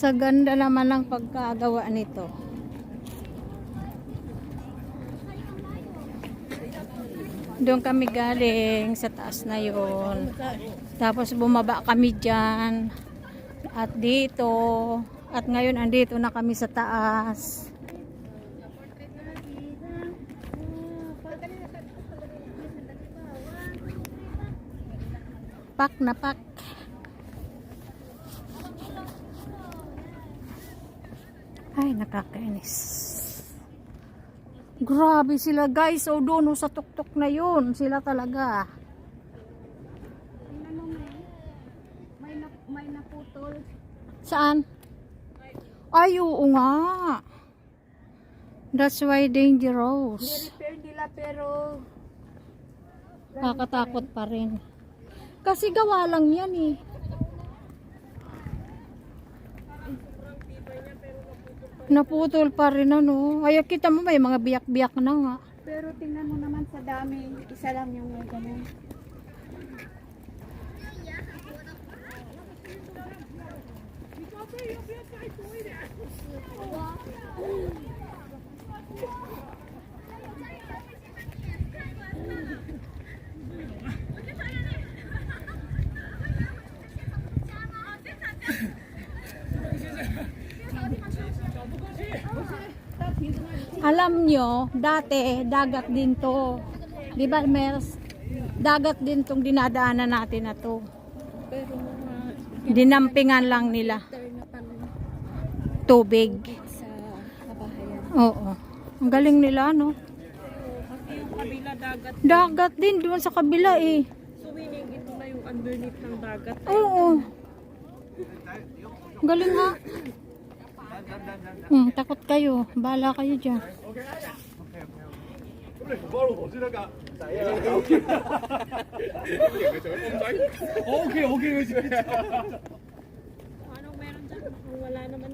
Kaganda naman ng pagkagawa nito. Doon kami galing sa taas na yon. Tapos bumaba kami dyan. At dito. At ngayon andito na kami sa taas. Pak na pak. Ay, nakakainis. Grabe sila guys. O doon o, sa tuktok na yun. Sila talaga. May, na, may naputol. Saan? Ay, oo nga. That's why dangerous. Ni-repair nila pero Kakatakot pa rin. Kasi gawa lang yan eh. Naputol pa rin ano. Ay, kita mo may mga biyak-biyak na nga. pero tingnan mo naman sa dami, isa lang yung may ganun. Alam nyo, dati dagat din to. Di ba, Mers? Dagat din tong dinadaanan natin na to. Pero mga Dinampingan lang nila. Tubig. Oo. Ang galing nila, no? Kabila dagat. Dagat din doon sa kabila eh. So meaning ito na yung underneath ng dagat. Oo. Galing nga. Hmm, takot kayo. Bala kayo dyan. Okay, okay. Anong meron dyan? Wala naman.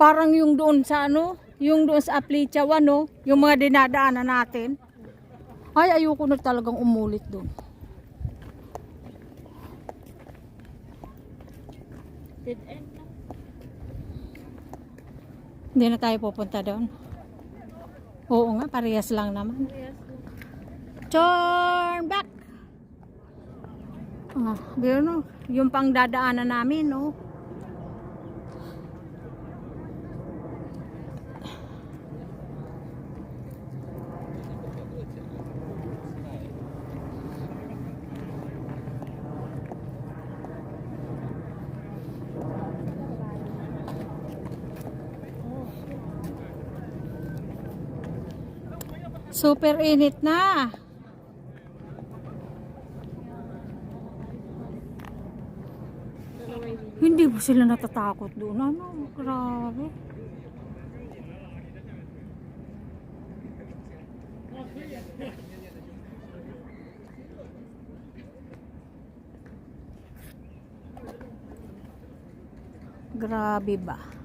Parang yung doon sa ano, yung doon sa Aplichawa, no? Yung mga dinadaanan natin. Ay, ayoko na talagang umulit doon. Dead end na. Hindi na tayo pupunta doon. Oo nga, parehas lang naman. Turn back! Ah, yun no, yung pang dadaanan namin, no? Super init na. Hindi ba sila natatakot doon? Ano? Grabe. Grabe ba?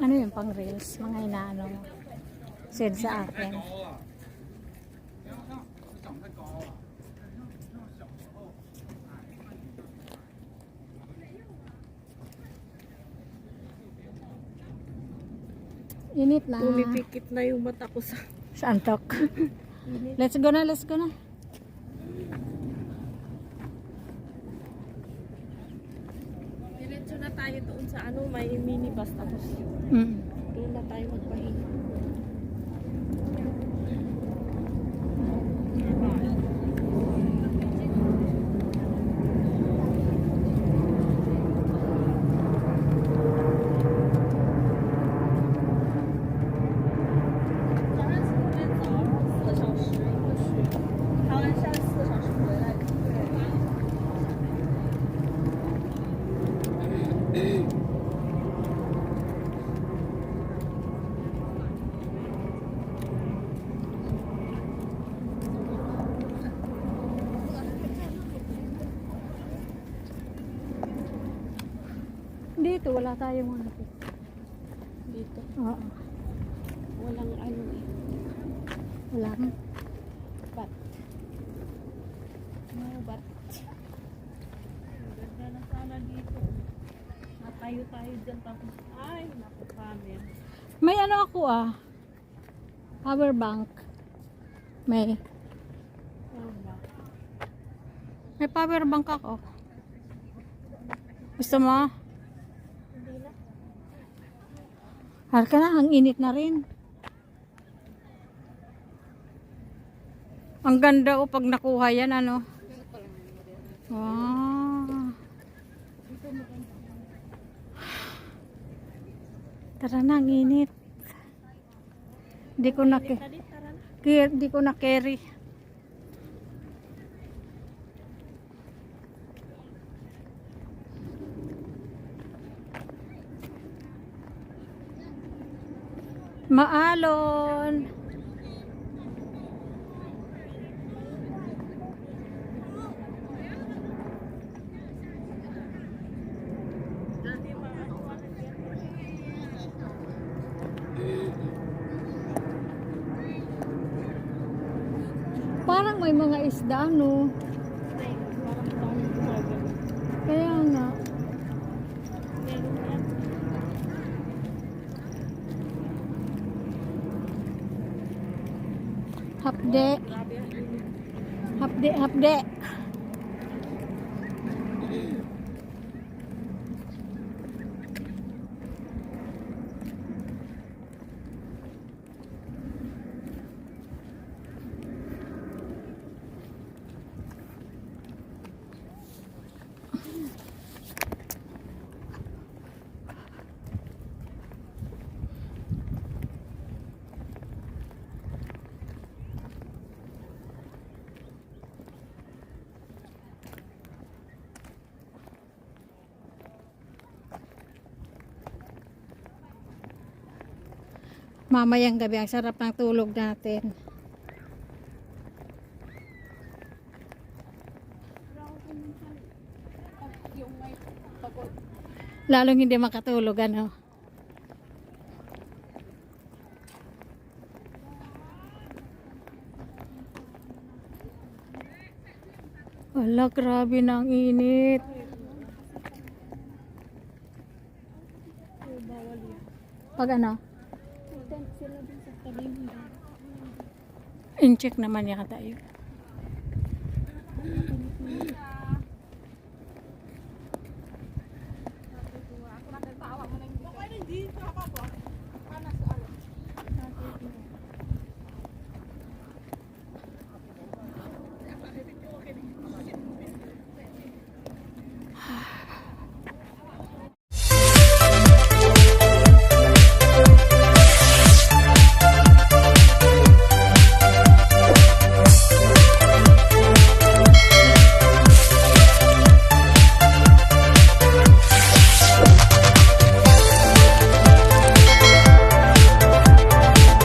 Ano yung pang reels? Mga inaano. Send sa akin. Init na. Pumipikit na yung mata ko sa Sa antok. let's go na, let's go na. Diretso na tayo doon sa ano, may minibus tapos Mm. doon na tayo magpahinga. Dito, wala tayong ano. Dito. Oo. Walang ano eh. Wala. Bat. No bat. Ganda na sana dito. Natayo tayo dyan tapos ay naku. May ano ako ah. Power bank. May. May power bank ako. Gusto mo? Hindi na. Harka na, ang init na rin. Ang ganda o pag nakuha yan, ano? Wow. Tara na, ang init. Di ko na, di ko na carry. Maalon. Parang may mga isda, no? Parang dami gumagano. Kaya nga. Meron yan. Hapde. Hapde, hapde. Mamayang gabi, ang sarap ng tulog natin. Lalong hindi makatulog, ano? Wala, grabe na ang init. Pag ano, in-check naman yata yun.